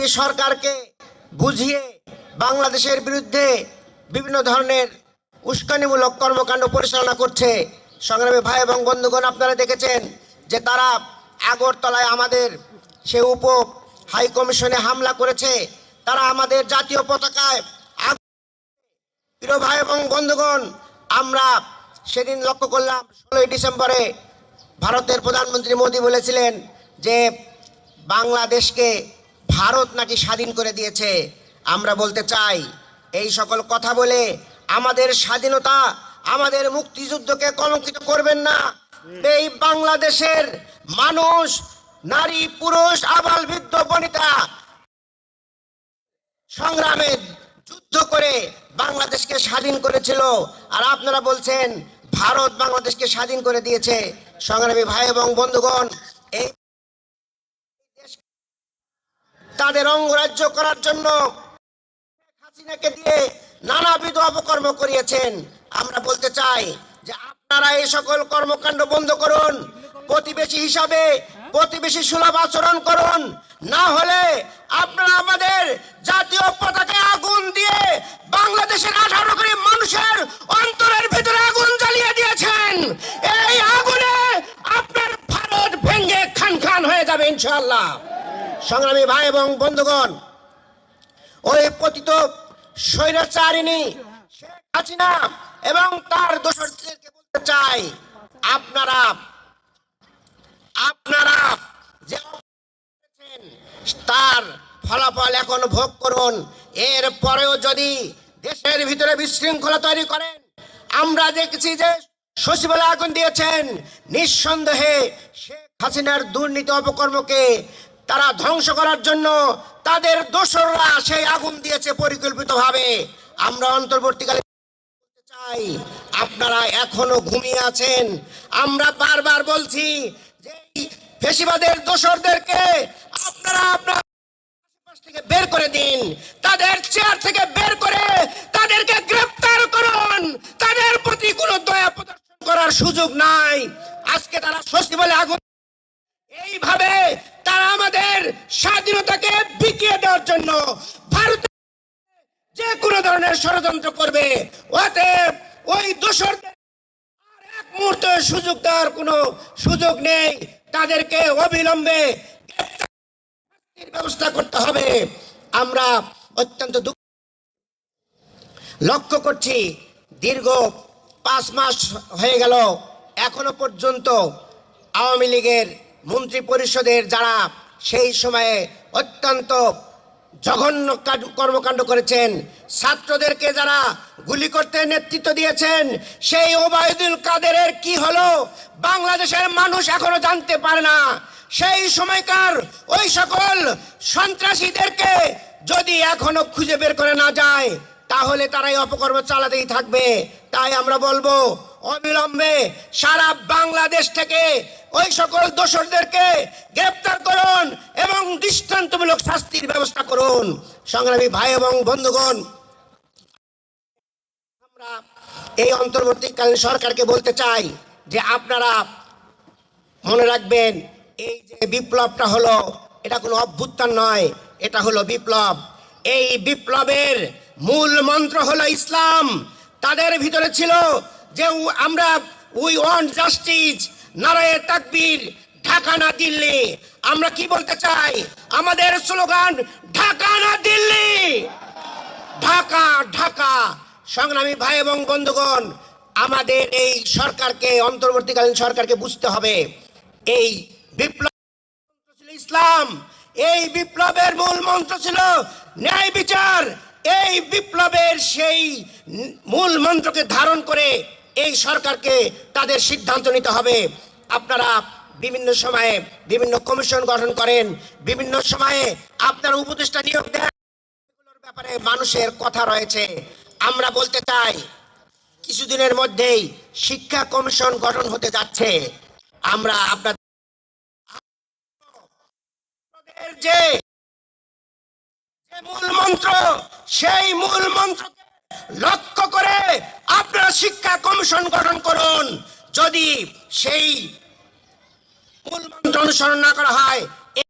BNP সরকারকে বুঝিয়ে বাংলাদেশের বিরুদ্ধে বিভিন্ন ধরনের উস্কানিমূলক কর্মকাণ্ড পরিচালনা করছে সংগ্রামী ভাই এবং বন্ধুগণ, আপনারা দেখেছেন যে তারা আগরতলায় আমাদের সে উপ হাই কমিশনে হামলা করেছে। তারা আমাদের জাতীয় পতাকায় প্রিয় ভাই এবং বন্ধুগণ, আমরা সেদিন লক্ষ্য করলাম, ষোলোই ডিসেম্বরে ভারতের প্রধানমন্ত্রী মোদী বলেছিলেন যে বাংলাদেশকে ভারত নাকি স্বাধীন করে দিয়েছে? আমরা বলতে চাই, এই সকল কথা বলে আমাদের স্বাধীনতা, আমাদের মুক্তিযুদ্ধকে কলঙ্কিত করবেন না। এই বাংলাদেশের মানুষ, নারী, পুরুষ, আবাল, বৃদ্ধ, বনিতা, সংগ্রামে যুদ্ধ করে বাংলাদেশকে স্বাধীন করেছিল। আর আপনারা বলছেন, ভারত বাংলাদেশকে স্বাধীন করে দিয়েছে। সংগ্রামী ভাই এবং বন্ধুগণ এই দেশ- তাদের অঙ্গরাজ্য করার জন্য হাসিনাকে দিয়ে নানাবিধ অপকর্ম করিয়েছেন। আমরা বলতে চাই যে আপনারা এই সকল কর্মকাণ্ড বন্ধ করুন, প্রতিবেশী হিসাবে প্রতিবেশী সুলভ আচরণ করুন। না হলে আপনারা আমাদের জাতীয় পতাকায় আগুন দিয়ে বাংলাদেশের আঠারো কোটি মানুষের অন্তরের ভিতরে আগুন জ্বালিয়ে দিয়েছেন। এই আগুনে আপনার ভারত ভেঙে খান খান হয়ে যাবে ইনশাআল্লাহ। সংগ্রামী ভাই এবং বন্ধুগণ, ওই পতিত স্বৈরাচারিণী শেখ হাসিনা এবং তার দোষরদেরকে বলতে চাই, আপনারা আপনারা যে তার ফলাফল এখন ভোগ করুন। এর পরেও যদি দেশের ভিতরে বিশৃঙ্খলা তৈরি করেন, আমরা দেখেছি যে সচিবালয় আগুন দিয়েছেন। নিঃসন্দেহে শেখ হাসিনার দুর্নীতি অপকর্মকে তারা ধ্বংস করার জন্য তাদের দোসররা সেই আগুন দিয়েছে পরিকল্পিতভাবে। আমরা অন্তর্বর্তীকালে চাই, আপনারা এখনও ঘুমিয়ে আছেন? আমরা বারবার বলছি যে ফেসিবাদের দোসরদেরকে আপনারা আপনার থেকে বের করে দিন। তাদের চেয়ার থেকে বের করে তাদেরকে গ্রেফতার করুন। তাদের প্রতি কোনো দয়া প্রদর্শন করার সুযোগ নাই। আজকে তারা স্বস্তি বলে আগুন এইভাবে আমাদের স্বাধীনতাকে বিকিয়ে দেওয়ার জন্য ভারত যে কোনো ধরনের ষড়যন্ত্র করবে, অতএব ওই আর এক মুহূর্ত সুযোগ দেওয়ার কোনো সুযোগ নেই। তাদেরকে অবিলম্বে ব্যবস্থা করতে হবে। আমরা অত্যন্ত দুঃখ লক্ষ্য করছি, দীর্ঘ পাঁচ মাস হয়ে গেল, এখনও পর্যন্ত আওয়ামী লীগের মন্ত্রী পরিষদের যারা সেই সময়ে অত্যন্ত জঘন্য কর্মকাণ্ড করেছেন। ছাত্রদেরকে যারা গুলি করতে নেতৃত্ব দিয়েছেন, সেই ওবায়দুল কাদেরের কি হলো বাংলাদেশের মানুষ এখনও জানতে পারে না। সেই সময়কার ওই সকল সন্ত্রাসীদেরকে যদি এখনও খুঁজে বের করে না যায়, তাহলে তারা এই অপকর্ম চালাতেই থাকবে। তাই আমরা বলব অবিলম্বে সারা বাংলাদেশ থেকে ওই সকল দোষরদেরকে গ্রেপ্তার করুন এবং দৃষ্টান্তমূলক শাস্তির ব্যবস্থা করুন। সংগ্রামী ভাই এবং বন্ধুগণ, আমরা এই অন্তর্বর্তীকালীন সরকারকে বলতে চাই যে আপনারা মনে রাখবেন, এই যে বিপ্লবটা হলো, এটা কোনো অভ্যুত্থান নয়, এটা হলো বিপ্লব। এই বিপ্লবের মূল মন্ত্র হলো ইসলাম। তাদের ভিতরে ছিল যে আমরা উই ওয়ান্ট জাস্টিস নারায়ে তাকবীর, ঢাকা না দিল্লি। আমরা কি বলতে চাই? আমাদের স্লোগান, ঢাকা না দিল্লি! ঢাকা ঢাকা। সংগ্রামী ভাই এবং বন্ধুগণ, আমাদের এই সরকারকে, অন্তর্বর্তীকালীন সরকারকে বুঝতে হবে। এই বিপ্লব ছিল ইসলাম। এই বিপ্লবের মূল মন্ত্র ছিল ন্যায় বিচার। এই বিপ্লবের সেই মূল মন্ত্রকে ধারণ করে এই সরকারকে তাদের সিদ্ধান্ত নিতে হবে। আপনারা বিভিন্ন সময়ে বিভিন্ন কমিশন গঠন করেন, বিভিন্ন সময়ে আপনারা উপদেষ্টা নিয়োগ দেন। ব্যাপারে মানুষের কথা রয়েছে। আমরা বলতে চাই, কিছুদিনের মধ্যেই শিক্ষা কমিশন গঠন হতে যাচ্ছে। আমরা আপনাদের যে মূল মন্ত্র, সেই মূল মন্ত্রকে লক্ষ্য করে আপনারা শিক্ষা কমিশন গঠন করুন। যদি সেই মূল মন্ত্র অনুসরণ না করা হয়